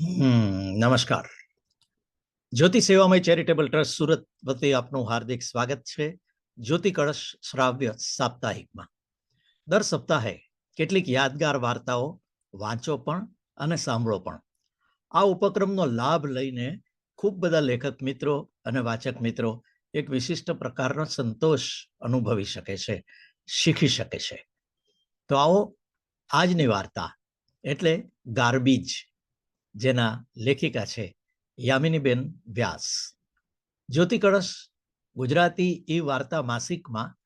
નમસ્કાર. Jyoti Sevamay charitable trust Surat વતી આપનું હાર્દિક સ્વાગત છે. જ્યોતિ કળશ શ્રાવ્ય સાપ્તાહિકમાં. દર સપ્તાહે કેટલીક યાદગાર વાર્તાઓ વાંચો પણ અને સાંભળો પણ. આ ઉપક્રમનો લાભ લઈને ખૂબ બધા લેખક મિત્રો અને વાચક મિત્રો એક વિશિષ્ટ પ્રકારનો સંતોષ અનુભવી શકે છે, શીખી શકે છે. તો આવો આજની વાર્તા, એટલે ગાર્બીજ. જેના લેખિકા છે યામિનીબેન વ્યાસ. જ્યોતિ કળશ, ગુજરાતી ઈ વાર્તા માસિકમાં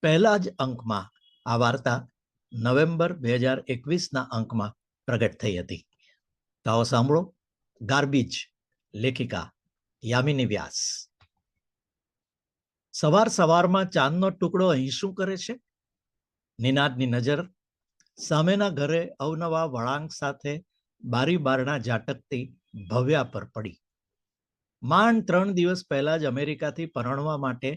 પહેલા જ અંકમાં આ વાર્તા નવેમ્બર બે હજાર એકવીસના અંકમાં પ્રગટ થઈ હતી. તો સાંભળો, ગાર્બીજ, લેખિકા યામિની વ્યાસ. સવાર સવારમાં ચાંદનો ટુકડો અહીં શું કરે છે? નિનાદની નજર સામેના ઘરે અવનવા વળાંક સાથે બારી બારણા ઝાટકતી ભવ્યા પર પડી. માંડ ત્રણ દિવસ પહેલા જ અમેરિકાથી પરણવા માટે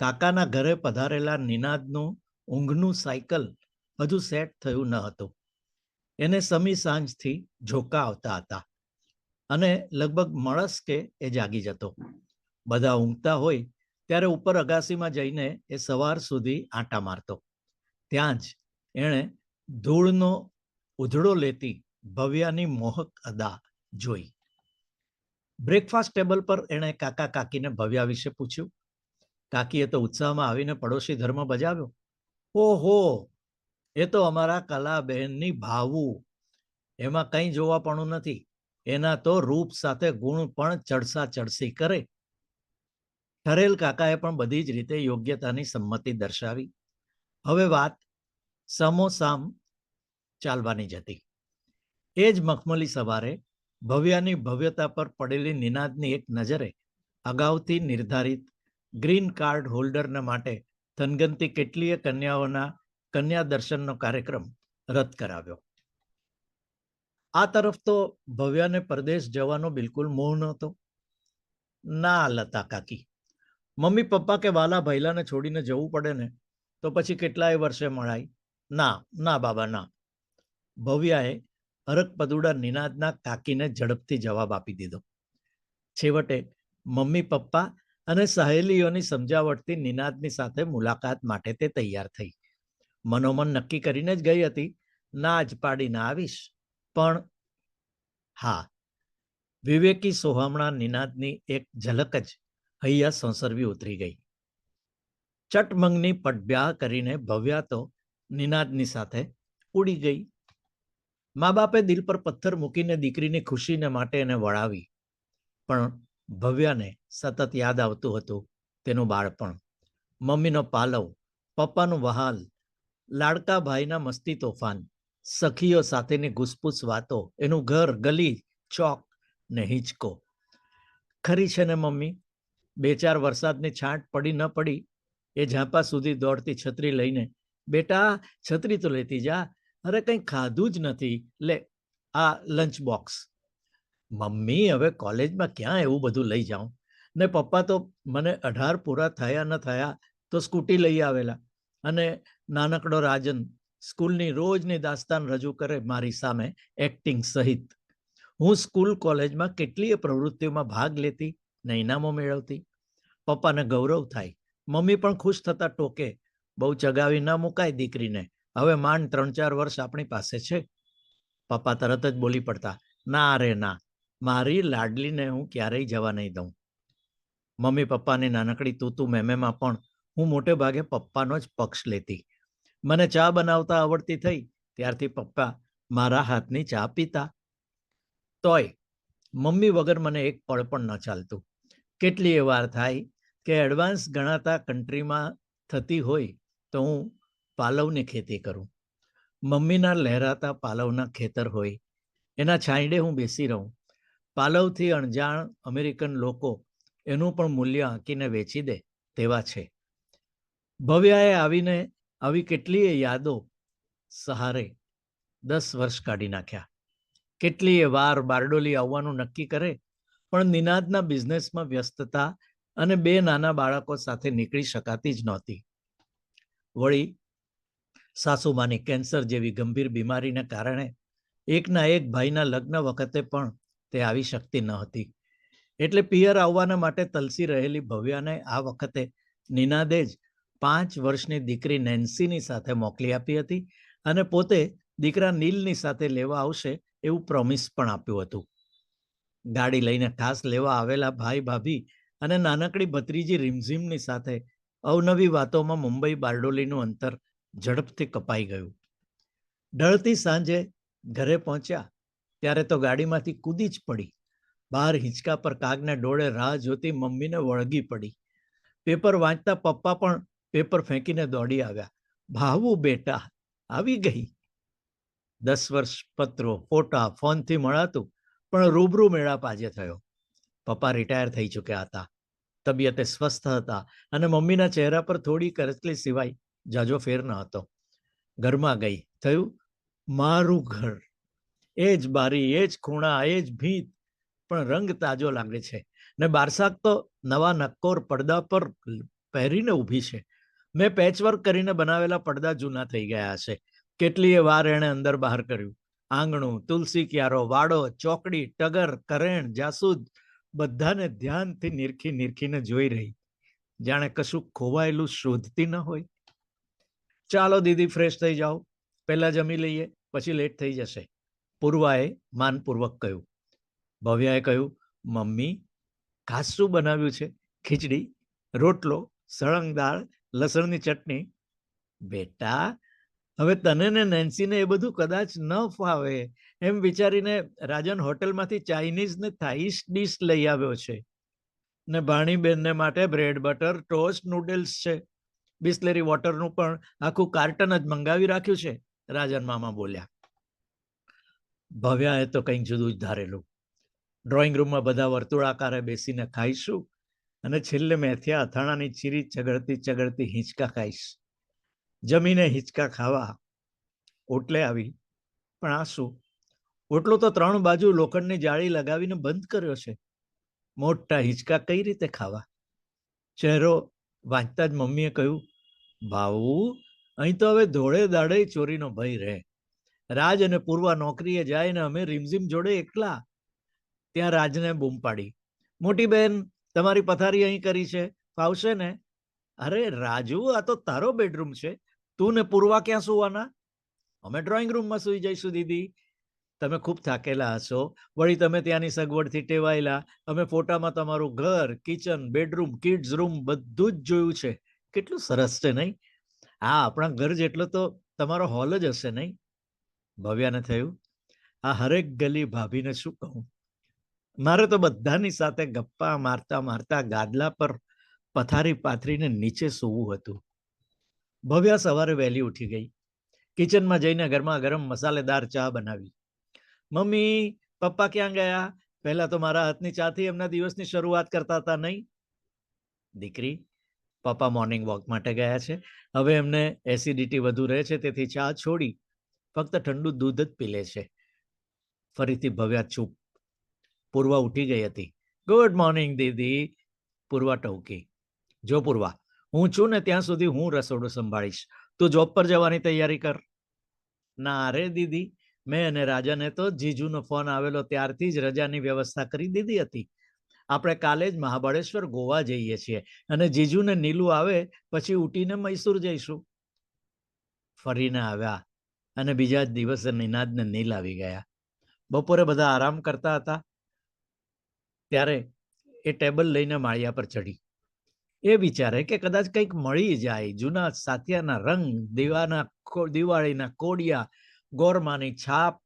કાકાના ઘરે પધારેલા નિનાદનું ઊંઘનું સાયકલ હજુ સેટ થયું ન હતું. એને સમી સાંજથી ઝોકા આવતા હતા અને લગભગ મળસ્કે એ જાગી જતો. બધા ઊંઘતા હોય ત્યારે ઉપર અગાસીમાં જઈને એ સવાર સુધી આંટા મારતો. ત્યાં જ એણે ધૂળનો ઉધડો લેતી ભવ્યાની મોહક અદા જોઈ. બ્રેકફાસ્ટ ટેબલ પર એણે કાકા કાકીને ભવ્યા વિશે પૂછ્યું. કાકીએ તો ઉત્સાહમાં આવીને પડોશી ધર્મ બજાવ્યો. ઓહો, એ તો અમારા કલાબહેનની ભાવું. એમાં કંઈ જોવાપણું નથી. એના તો રૂપ સાથે ગુણ પણ ચડસા ચડસી કરે. ઠરેલ કાકાએ પણ બધી જ રીતે યોગ્યતાની સંમતિ દર્શાવી. હવે વાત સમોસામ ચાલવાની જ હતી. એ જ મખમલી સવારે ભવ્યાની ભવ્યતા પર પડેલી નિનાદની એક નજરે અગાઉથી નિર્ધારિત ગ્રીન કાર્ડ હોલ્ડરને માટે થનગનતી કેટલીય કન્યાઓના કન્યા દર્શનનો કાર્યક્રમ રદ કરાવ્યો. આ તરફ તો ભવ્યાને પરદેશ જવાનો બિલકુલ મોહ નહોતો. ના, લતા કાકી. મમ્મી પપ્પા કે વાલા ભૈલાને છોડીને જવું પડે ને તો પછી કેટલાય વર્ષે મળાય ના ના બાબા, ના. ભવ્યાએ હરક પદુડા નિનાદના કાકીને ઝડપથી જવાબ આપી દીધો. છેવટે, મમ્મી, પપ્પા અને સહેલીઓની સમજાવટથી નિનાદની સાથે મુલાકાત માટે તે તૈયાર થઈ. મનોમન નક્કી કરીને જ ગઈ હતી, ના, જ પાડીને આવીશ. પણ હા, વિવેકી સોહામણા નિનાદની એક ઝલક જ હૈયા સંસર્વી ઉતરી ગઈ. ચટમંગની પટબ્યાહ કરીને ભવ્યા તો નિનાદની સાથે ઉડી ગઈ. મા બાપે દિલ પર પથ્થર મૂકીને દીકરીની ખુશીને માટે એને વળાવી. પણ ભવ્યાને સતત યાદ આવતું હતું તેનું બાળપણ. મમ્મીનો પાલવ, પપ્પાનું વહાલ, લાડકા ભાઈના મસ્તી તોફાન, સખીઓ સાથેની ઘૂસપૂસ વાતો, એનું ઘર, ગલી, ચોક ને હિંચકો. ખરી છે ને મમ્મી? બે ચાર વરસાદની છાંટ પડી ન પડી? એ ઝાંપા સુધી દોડતી છત્રી લઈને, બેટા, છત્રી તો લેતી જા અરે કંઈ ખાધું જ નથી. લે, આ લંચ બોક્સ મમ્મી, હવે કોલેજમાં ક્યાં એવું બધું લઈ જાઉં? ને પપ્પા તો મને અઢાર પૂરા થયા ન થયા તો સ્કૂટી લઈ આવેલા. અને નાનકડો રાજન સ્કૂલની રોજની દાસ્તાન રજૂ કરે મારી સામે એક્ટિંગ સહિત. હું સ્કૂલ કોલેજમાં કેટલીય પ્રવૃત્તિઓમાં ભાગ લેતી, ને ઇનામો મેળવતી. પપ્પાને ગૌરવ થાય. મમ્મી પણ ખુશ થતા ટોકે, બહુ ચગાવી ન મુકાય દીકરીને. હવે માંડ ત્રણ ચાર વર્ષ આપણી પાસે છે. પપ્પા તરત જ બોલી પડતા, ના રે, ના, મારી લાડલીને હું ક્યારેય જવા નહીં દઉં. મમ્મી પપ્પાની નાનકડી તૂતું મેમેમાં પણ હું મોટે ભાગે પપ્પાનો જ પક્ષ લેતી. મને ચા બનાવતા આવડતી થઈ, ત્યારથી પપ્પા મારા હાથની ચા પીતા. તોય મમ્મી વગર મને એક પળ પણ ન ચાલતું. કેટલી વાર થાય કે એડવાન્સ ગણાતા કન્ટ્રીમાં થતી હોય તો હું પાલવની ખેતી કરું. મમ્મીના લહેરાતા પાલવના ખેતર હોય, એના છાંયડે હું બેસી રહું. પાલવથી અણજાણ અમેરિકન લોકો એનું પણ મૂલ્ય આંકીને વેચી દે તેવા છે. ભવ્યાએ આવીને આવી કેટલીય યાદો સહારે દસ વર્ષ કાઢી નાખ્યા. કેટલીય વાર બારડોલી આવવાનું નક્કી કરે, પણ નિનાદના બિઝનેસમાં વ્યસ્તતા અને બે નાના બાળકો સાથે નીકળી શકાતી જ નહોતી. વળી સાસુમાની કેન્સર જેવી ગંભીર બીમારીને કારણે એકના એક ભાઈના લગ્ન વખતે પણ તે આવી શકતી ન હતી. એટલે પિયર આવવાના માટે તલસી રહેલી ભવ્યાને આ વખતે નિનાદે જ પાંચ વર્ષની દીકરી નેન્સીની સાથે મોકલી આપી હતી અને પોતે દીકરા નીલની સાથે લેવા આવશે એવું પ્રોમિસ પણ આપ્યું હતું. ગાડી લઈને ખાસ લેવા આવેલા ભાઈ ભાભી અને નાનકડી ભત્રીજી રીમઝીમની સાથે અવનવી વાતોમાં મુંબઈ બારડોલીનું અંતર ઝડપથી કપાઈ ગયું. ઢળતી સાંજે ઘરે પહોંચ્યા, ત્યારે તો ગાડીમાંથી કૂદી જ પડી. બહાર હિંચકા પર કાગને ડોળે રાહ જોતી મમ્મીને વળગી પડી. પેપર વાંચતા પપ્પા પણ પેપર ફેંકીને દોડી આવ્યા. ભાવું બેટા, આવી ગઈ? દસ વર્ષ પત્રો, ફોટા, ફોનથી મળાતું, પણ રૂબરૂ મેળાપ આજે થયો. પપ્પા રિટાયર થઈ ચૂક્યા હતા. તબિયતે સ્વસ્થ હતા અને મમ્મીના ચહેરા પર થોડી કરચલી સિવાય જાજો ફેર ન હતો. ઘરમાં ગઈ. થયું? મારું ઘર. એ જ બારી, એ જ ખૂણા, એ જ ભીત. પણ રંગ તાજો લાગે છે. ને બારસાક તો નવા નક્કોર પડદા પર પહેરીને ઊભી છે. મેં પેચવર્ક કરીને બનાવેલા પડદા જૂના થઈ ગયા છે કેટલીય વાર એણે અંદર બહાર કર્યું. આંગણું, તુલસી ક્યારો, વાડો, ચોકડી, ટગર, કરેણ, જાસૂદ બધાને ધ્યાનથી નિરખી નિરખીને જોઈ રહી. જાણે કશું ખોવાયેલું શોધતી ન હોય. ચાલો દીદી ફ્રેશ થઈ જાઓ. પહેલાં જમી લઈએ, પછી લેટ થઈ જશે. પૂર્વાએ માનપૂર્વક કહ્યું. ભવ્યાએ કહ્યું, મમ્મી ખાસ શું બનાવ્યું છે? ખીચડી, રોટલો, સળંગ દાળ, લસણની ચટણી. બેટા, હવે તને ને નેન્સીને એ બધું કદાચ ન ફાવે. એમ વિચારીને રાજન હોટલમાંથી ચાઇનીઝ ને થાઈસ ડીશ લઈ આવ્યો છે. ને ભાણીબેનને માટે બ્રેડ બટર ટોસ્ટ નૂડલ્સ છે. બિસ્લેરી વોટરનું પણ આખું કાર્ટન જ મંગાવી રાખ્યું છે, રાજન મામા બોલ્યા. ભવ્યાએ તો કંઈક જુદું જ ધારેલું. ડ્રોઈંગ રૂમમાં બધા વર્તુળાકારે બેસીને ખાઈશું અને છેલ્લે મેથિયા અથાણાની ચીરી ચગડતી ચગડતી હિંચકા ખાઈશ. જમીને હિંચકા ખાવા ઓટલે આવી, પણ આ શું? ઓટલો તો ત્રણ બાજુ લોખંડની જાળી લગાવીને બંધ કર્યો છે. મોટા હિંચકા કઈ રીતે ખાવા? ચહેરો વાંચતા જ મમ્મીએ કહ્યું ભાવું અહીં તો હવે ધોળે દાડે ચોરીનો ભય રહે. રાજ અને પૂર્વા નોકરીએ જાય ને અમે રીમઝીમ જોડે એકલા. ત્યાં રાજને બૂમ પાડી, મોટી બેન, તમારી પથારી અહીં કરી છે, ફાવશે ને? અરે, રાજુ, આ તો તારો બેડરૂમ છે. તું ને પૂર્વા ક્યાં સુવાના? અમે ડ્રોઈંગ રૂમમાં સુઈ જઈશું, દીદી. તમે ખૂબ થાકેલા હશો. વળી તમે ત્યાંની સગવડથી ટેવાયેલા. અમે ફોટામાં તમારું ઘર, કિચન, બેડરૂમ, કિડ્સ રૂમ બધું જ જોયું છે. કેટલું સરસ છે નહીં? આ આપણા ઘર જેટલો તો તમારો હોલ જ હશે નહીં? ભવ્યાને થયું? આ હરેક ગલી ભાભીને શું કહું? મારે તો બધાની સાથે ગપ્પા મારતા મારતા ગાદલા પર પથારી પાથરીને નીચે સૂવું હતું. ભવ્યા સવારે વહેલી ઉઠી ગઈ. કિચનમાં જઈને ગરમા ગરમ મસાલેદાર ચા બનાવી. મમ્મી, પપ્પા ક્યાં ગયા? પહેલા તો મારા હાથની ચાથી એમના દિવસની શરૂઆત કરતા હતા નહીં. દીકરી, પપ્પા મોર્નિંગ વોક માટે ગયા છે. હવે એમને એસિડિટી વધુ રહે છે, તેથી ચા છોડી ફક્ત ઠંડુ દૂધ જ પી લે છે. ફરીથી ભવ્યા ચૂપ. પૂર્વા ઉઠી ગઈ હતી. ગુડ મોર્નિંગ દીદી. પૂર્વા ટવકી જો પૂર્વા, હું છું ને ત્યાં સુધી હું રસોડું સંભાળીશ. તું જોબ પર જવાની તૈયારી કર. ના રે, દીદી. મેં અને રાજાને તો જીજુનો ફોન આવેલો ત્યારથી જ રજાની વ્યવસ્થા કરી દીધી હતી. આપણે કાલે જ મહાબળેશ્વર ગોવા જઈએ છીએ અને જીજુને નીલું આવે પછી ઉટીને મૈસૂર જઈશું. ફરીને આવ્યા અને બીજા જ દિવસે નિનાદને નીલ આવી ગયા. બપોરે બધા આરામ કરતા હતા. ત્યારે એ ટેબલ લઈને માળિયા પર ચડી એ વિચારે કે કદાચ કંઈક મળી જાય જૂના સાથિયાના રંગ, દીવાના દિવાળીના કોડિયા ગોરમાની છાપ,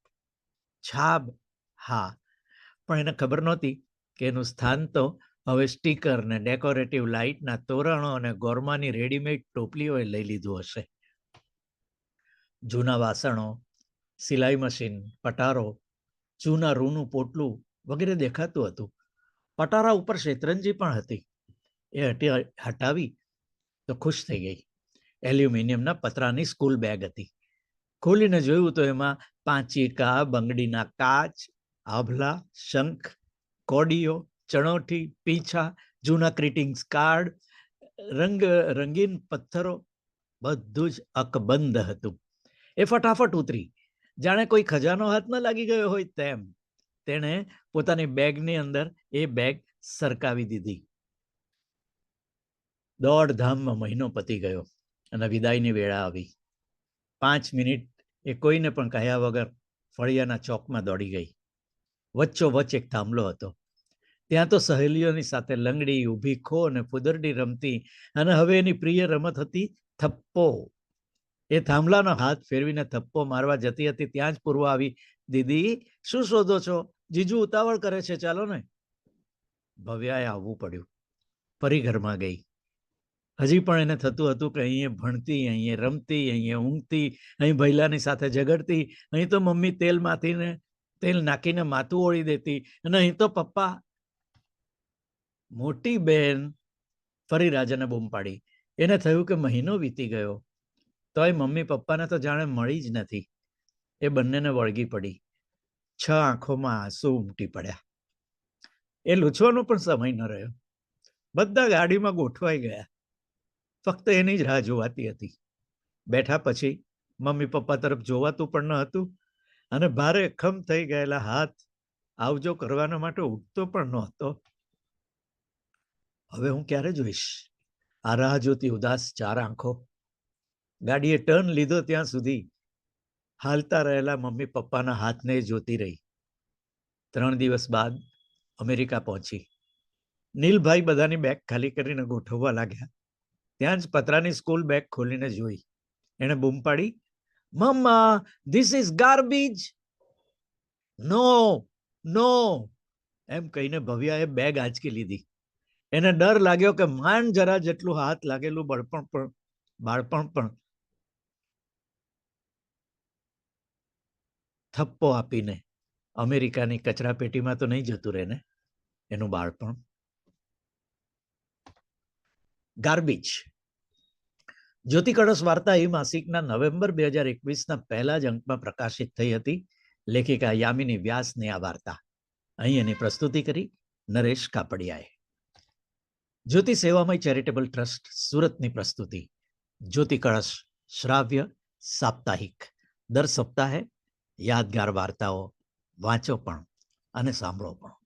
છાબ, હા. પણ એને ખબર નહોતી કે એનું સ્થાન તો હવે સ્ટીકર ને ડેકોરેટિવ લાઇટના તોરણો અને ગોરમાની રેડીમેડ ટોપલીઓએ લઈ લીધું હશે. જૂના વાસણો, સિલાઈ મશીન, પટારો, જૂના રૂનું પોટલું વગેરે દેખાતું હતું. પટારા ઉપર શેતરંજી પણ હતી. એ હટી હટાવી તો ખુશ થઈ ગઈ. એલ્યુમિનિયમના પતરાની સ્કૂલ બેગ હતી. ખોલીને જોયું તો એમાં પાંચીકા, બંગડીના કાચ, આભલા, શંખ, કોડીઓ, ચણોઠી, પીંછા, જૂના ગ્રીટિંગ્સ કાર્ડ, રંગ, રંગીન પથ્થરો, બધું જ અકબંધ હતું. એ ફટાફટ ઉતરી. જાણે કોઈ ખજાનો હાથ ન લાગી ગયો હોય તેમ. તેણે પોતાની બેગની અંદર એ બેગ સરકાવી દીધી. દોડધામમાં મહિનો પતી ગયો અને વિદાયની વેળા આવી. પાંચ મિનિટ એ કોઈને પણ કહ્યા વગર ફળિયાના ચોકમાં દોડી ગઈ. વચ્ચો વચ્ચ એક થાંભલો હતો. ત્યાં તો સહેલીઓની સાથે લંગડી, ઊભી ખો અને ફુદરડી રમતી અને હવે એની પ્રિય રમત હતી થપ્પો. એ થાંભલાનો હાથ ફેરવીને થપ્પો મારવા જતી હતી, ત્યાં જ પૂર્વ આવી, દીદી, શું શોધો છો? જીજુ ઉતાવળ કરે છે, ચાલો ને. ભવ્યાએ આવવું પડ્યું. ફરી ઘરમાં ગઈ. હજી પણ એને થતું હતું કે અહીંયા ભણતી, અહીંયા રમતી, અહીંયા ઊંઘતી, અહીં ભૈલાની સાથે ઝઘડતી, અહીં તો મમ્મી તેલ માથીને તેલ નાખીને માથું ઓળી દેતી અને અહીં તો પપ્પા મોટી બેન ફરી રાજાને બૂમ પાડી. એને થયું કે મહિનો વીતી ગયો. તોય મમ્મી પપ્પાને તો જાણે મળી જ નથી. એ બંનેને વળગી પડી. છ આંખોમાં આંસુ ઉમટી પડ્યા. એ લૂછવાનો પણ સમય ન રહ્યો. બધા ગાડીમાં ગોઠવાઈ ગયા. ફક્ત એની જ રાહ જોવાતી હતી. બેઠા પછી મમ્મી પપ્પા તરફ જોવાતું પણ ન હતું અને ભારે ખમ થઈ ગયેલા હાથ આવજો કરવાના માટે ઉઠતો પણ નહોતો. હવે હું ક્યારે જોઈશ? આ રાહ જોતી ઉદાસ ચાર આંખો. ગાડીએ ટર્ન લીધો ત્યાં સુધી હાલતા રહેલા મમ્મી પપ્પાના હાથને જોતી રહી. ત્રણ દિવસ બાદ અમેરિકા પહોંચી. નીલભાઈ બધાની બેગ ખાલી કરીને ગોઠવવા લાગ્યા. ત્યાં જ પતરાની સ્કૂલ બેગ ખોલીને જોઈ. એણે બૂમ પાડી, mamma this is garbage no no એમ કહીને ભવ્યાએ બેગ આંચકી લીધી. એને ડર લાગ્યો કે માંડ જરા જેટલું હાથ લાગેલું બળપણ પણ, બાળપણ પણ થપ્પો આપીને અમેરિકાની કચરા પેટીમાં તો નહીં જતું રહે ને એનું બાળપણ. ગાર્બેજ જ્યોતિ કળશ વાર્તા એ માસિકના નવેમ્બર બે હજાર એકવીસના પહેલા જ અંકમાં પ્રકાશિત થઈ હતી. લેખિકા યામિની વ્યાસની આ વાર્તા. અહીં એની પ્રસ્તુતિ કરી નરેશ કાપડિયાએ. જ્યોતિ સેવામય ચેરિટેબલ ટ્રસ્ટ, સુરતની પ્રસ્તુતિ. જ્યોતિ કળશ શ્રાવ્ય સાપ્તાહિક. દર સપ્તાહે યાદગાર વાર્તાઓ વાંચો પણ અને સાંભળો પણ.